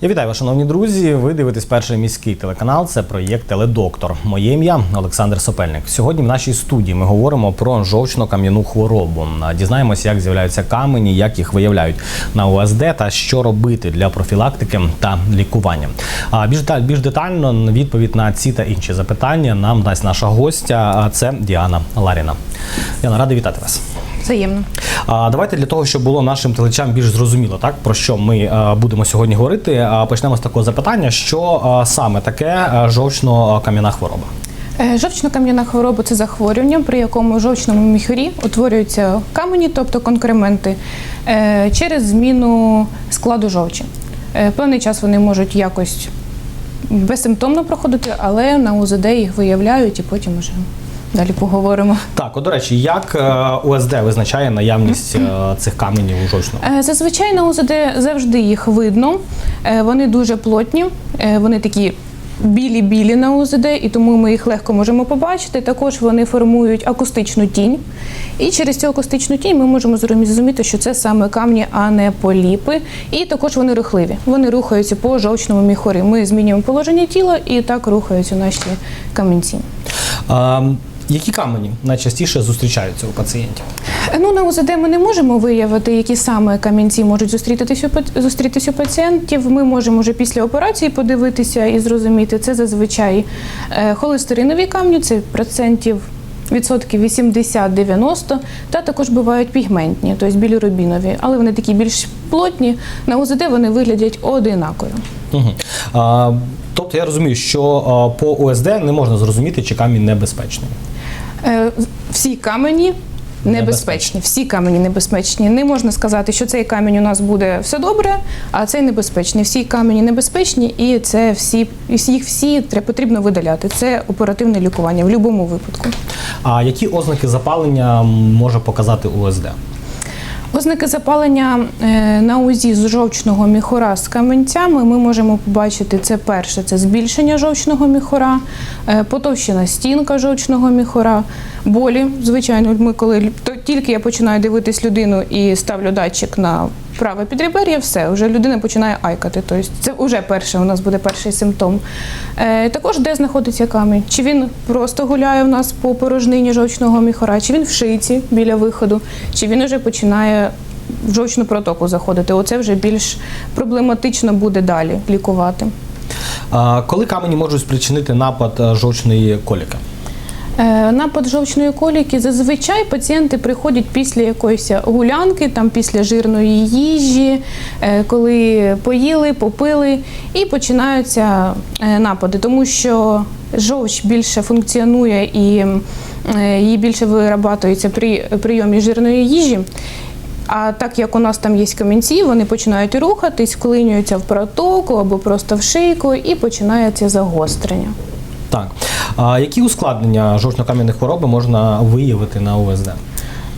Я вітаю вас, шановні друзі. Ви дивитесь перший міський телеканал. Це проєкт Теледоктор. Моє ім'я Олександр Сопельник. Сьогодні в нашій студії ми говоримо про жовчно-кам'яну хворобу. Дізнаємося, як з'являються камені, як їх виявляють на УСД та що робити для профілактики та лікування. А більш більш детально відповідь на ці та інші запитання нам дасть наша гостя. а Це Діана Ларіна. Діана, радий вітати вас. Взаємно. А давайте для того, щоб було нашим телечам більш зрозуміло, так про що ми е, будемо сьогодні говорити. а, Почнемо з такого запитання, що е, саме таке е, жовчно-кам'яна хвороба. Е, Жовчно-кам'яна хвороба це захворювання, при якому в жовчному міхурі утворюються камені, тобто конкременти, е, через зміну складу жовчі. Е, Певний час вони можуть якось безсимптомно проходити, але на УЗД їх виявляють і потім вже далі поговоримо. Так, от, до речі, як е, УСД визначає наявність е, цих каменів у жовчному? Е, Зазвичай на УЗД завжди їх видно. Вони дуже плотні, вони такі білі-білі на УЗД, і тому ми їх легко можемо побачити. Також вони формують акустичну тінь. І через цю акустичну тінь ми можемо зрозуміти, що це саме камні, а не поліпи. І також вони рухливі. Вони рухаються по жовчному міхорі. Ми змінюємо положення тіла і так рухаються наші камінці. Е, які камені найчастіше зустрічаються у пацієнтів? Ну, на УЗД ми не можемо виявити, які саме камінці можуть зустрітися пац- у пацієнтів. Ми можемо вже після операції подивитися і зрозуміти. Це зазвичай е, холестеринові камні, це процентів. Відсотків 80-90, та також бувають пігментні, тобто білірубінові, але вони такі більш плотні. На УЗД вони виглядять одинаково. Угу. Е, тобто я розумію, що е, по УСД не можна зрозуміти, чи камінь небезпечний. Е, Всі камені Небезпечні. Всі камені небезпечні. Не можна сказати, що цей камінь у нас буде все добре, а цей небезпечний. Всі камені небезпечні, і це всі їх всі потрібно видаляти. Це оперативне лікування в будь-якому випадку. А які ознаки запалення може показати УСД? Ознаки запалення е, на УЗІ з жовчного міхура з каменцями ми можемо побачити це перше, це збільшення жовчного міхура, е, потовщена стінка жовчного міхура, болі. Звичайно, ми коли то тільки я починаю дивитись людину і ставлю датчик на праве підребер'я, все, вже людина починає айкати. Тобто це вже перше, у нас буде перший симптом. Е, також де знаходиться камінь? Чи він просто гуляє в нас по порожнині жовчного міхора, чи він в шийці біля виходу, чи він вже починає в жовчну протоку заходити. Оце вже більш проблематично буде далі лікувати. Коли камені можуть спричинити напад е, жовчної коліки? Е, Напад жовчної коліки зазвичай пацієнти приходять після якоїсь гулянки, там після жирної їжі, е, коли поїли, попили, і починаються е, напади, тому що жовч більше функціонує і її більше вирабатується при прийомі жирної їжі. А так як у нас там є камінці, вони починають рухатись, вклинюються в протоку або просто в шийку, і починається загострення. Так. А які ускладнення жовчно-кам'яної хвороби можна виявити на УСД?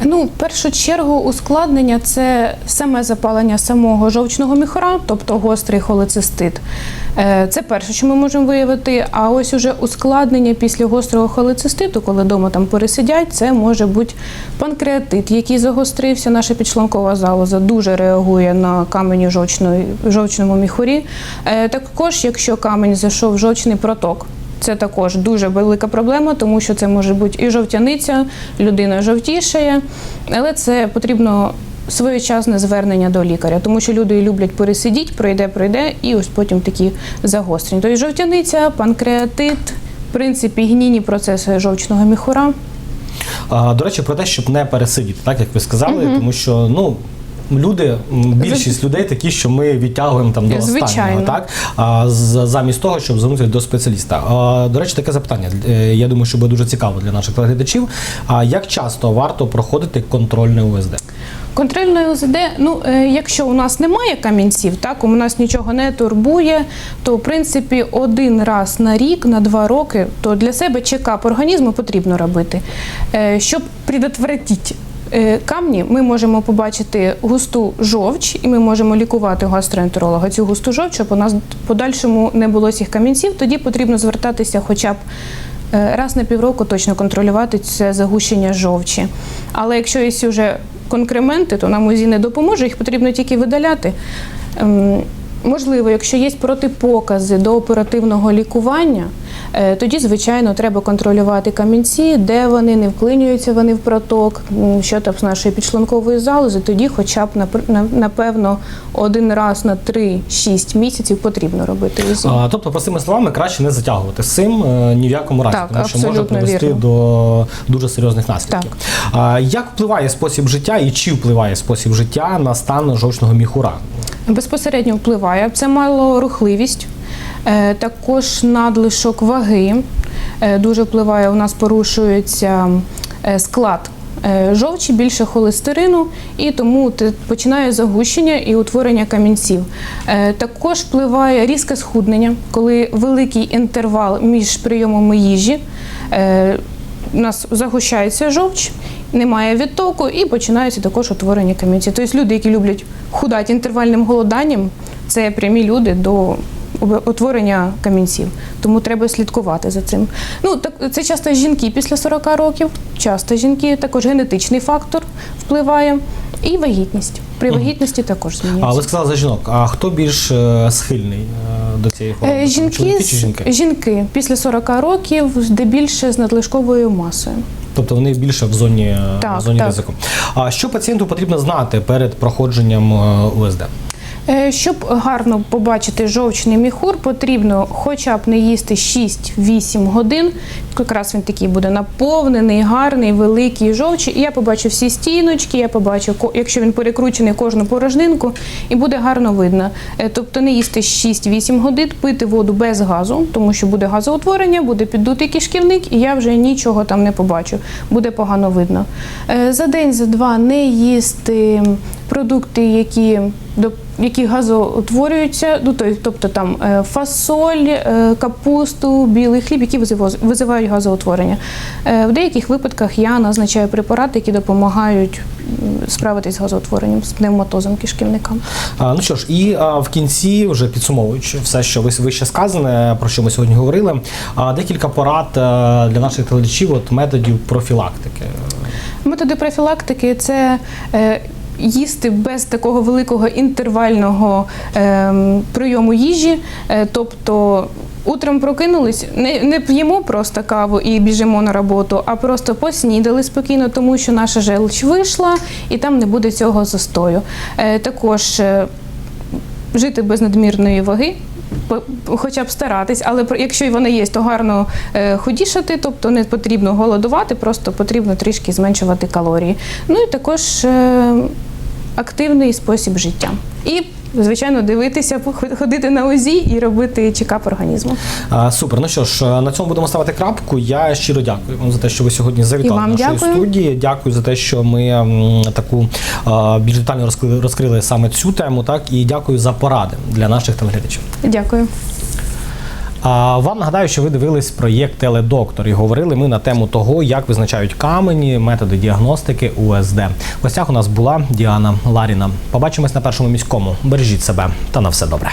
Ну, в першу чергу, ускладнення це саме запалення самого жовчного міхора, тобто гострий холецистит. Е, Це перше, що ми можемо виявити. А ось уже ускладнення після гострого холециститу, коли вдома там пересидять, це може бути панкреатит, який загострився. Наша підшлункова залоза дуже реагує на камені жовчної, жовчному міхурі. Е, Також, якщо камінь зайшов в жовчний проток. Це також дуже велика проблема, тому що це може бути і жовтяниця, людина жовтішає, але це потрібно своєчасне звернення до лікаря, тому що люди люблять пересидіти, пройде, пройде, і ось потім такі загострення. Тобто жовтяниця, панкреатит, в принципі, гнійні процеси жовчного міхура. До речі, про те, щоб не пересидіти, так як ви сказали, тому що ну. Люди, більшість людей такі, що ми відтягуємо там до Звичайно. останнього, так а, з- замість того, щоб звернутися до спеціаліста. А, до речі, таке запитання. Е, Я думаю, що буде дуже цікаво для наших телеглядачів. А як часто варто проходити контрольне УСД? Контрольної ОЗД, ну е, якщо у нас немає камінців, так у нас нічого не турбує, то в принципі один раз на рік, на два роки, то для себе чекап організму потрібно робити. Е, Щоб предотвратити камні, ми можемо побачити густу жовч, і ми можемо лікувати гастроентеролога цю густу жовч, щоб у нас подальшому не було цих камінців. Тоді потрібно звертатися хоча б Е, Раз на півроку точно контролювати це загущення жовчі. Але якщо є вже конкременти, то нам УЗІ не допоможе, їх потрібно тільки видаляти. Можливо, якщо є протипокази до оперативного лікування, е, тоді, звичайно, треба контролювати камінці, де вони не вклинюються вони в проток, що там з нашої підшлункової залози, тоді хоча б напевно один раз на 3-6 місяців потрібно робити УЗІ. А, тобто, простими словами, краще не затягувати з цим е, ні в якому разі, Так, тому що може привести вірно. до дуже серйозних наслідків. А, як впливає спосіб життя і чи впливає спосіб життя на стан жовчного міхура? Безпосередньо впливає. Це малорухливість, е, також надлишок ваги. е, Дуже впливає, у нас порушується е, склад жовчі, більше холестерину, і тому починає загущення і утворення камінців. Також впливає різке схуднення, коли великий інтервал між прийомами їжі. У нас загущається жовч, немає відтоку і починається також утворення камінців. Тобто люди, які люблять худати інтервальним голоданням, це прямі люди до утворення камінців. Тому треба слідкувати за цим. Ну так це часто жінки після 40 років, часто жінки, також генетичний фактор впливає, і вагітність. При вагітності також А ви сказали за жінок. А хто більш е, схильний е, до цієї хвороби? Е, Жінки, Чоловіки чи жінки? жінки після 40 років, здебільше з надлишковою масою. Тобто вони більше в зоні, е, Так, в зоні так. ризику. А що пацієнту потрібно знати перед проходженням е, УСД? Щоб гарно побачити жовчний міхур, потрібно хоча б не їсти 6-8 годин. Якраз він такий буде наповнений, гарний, великий жовчі. І я побачу всі стіночки, я побачу, якщо він перекручений кожну порожнинку, і буде гарно видно. Е, Тобто не їсти 6-8 годин, пити воду без газу, тому що буде газоутворення, буде піддутий кишківник, і я вже нічого там не побачу. Буде погано видно. Е, За день, за два не їсти продукти, які які газоутворюються, ну тобто там е, фасоль, капусту, білий хліб, які визиво- визивають газоутворення. Е, В деяких випадках я назначаю препарати, які допомагають справитись з газоутворенням, з пневматозом кишківника. А, ну що ж, і а, в кінці, вже підсумовуючи все, що ви вище сказане, про що ми сьогодні говорили, а, декілька порад е, для наших телеглядачів от методів профілактики. Методи профілактики це е, їсти без такого великого інтервального ем, прийому їжі. Е, тобто утром прокинулись, не, не п'ємо просто каву і біжимо на роботу, а просто поснідали спокійно, тому що наша желч вийшла і там не буде цього застою. Е, також е, жити без надмірної ваги. Хоча б старатись, але якщо й вона є, то гарно е, худішати, тобто не потрібно голодувати, просто потрібно трішки зменшувати калорії. Ну і також е, активний спосіб життя. І, звичайно, дивитися, ходити на УЗІ і робити чекап організму. А, супер. Ну що ж, на цьому будемо ставити крапку. Я щиро дякую вам за те, що ви сьогодні завітали до нашої дякую. студії. Дякую за те, що ми таку більш детально розкрили, розкрили саме цю тему. Так і дякую за поради для наших телеглядачів. Дякую. Вам нагадаю, що ви дивились проєкт Теледоктор і говорили ми на тему того, як визначають камені, методи діагностики УСД. В гостях у нас була Діана Ларіна. Побачимось на першому міському. Бережіть себе та на все добре.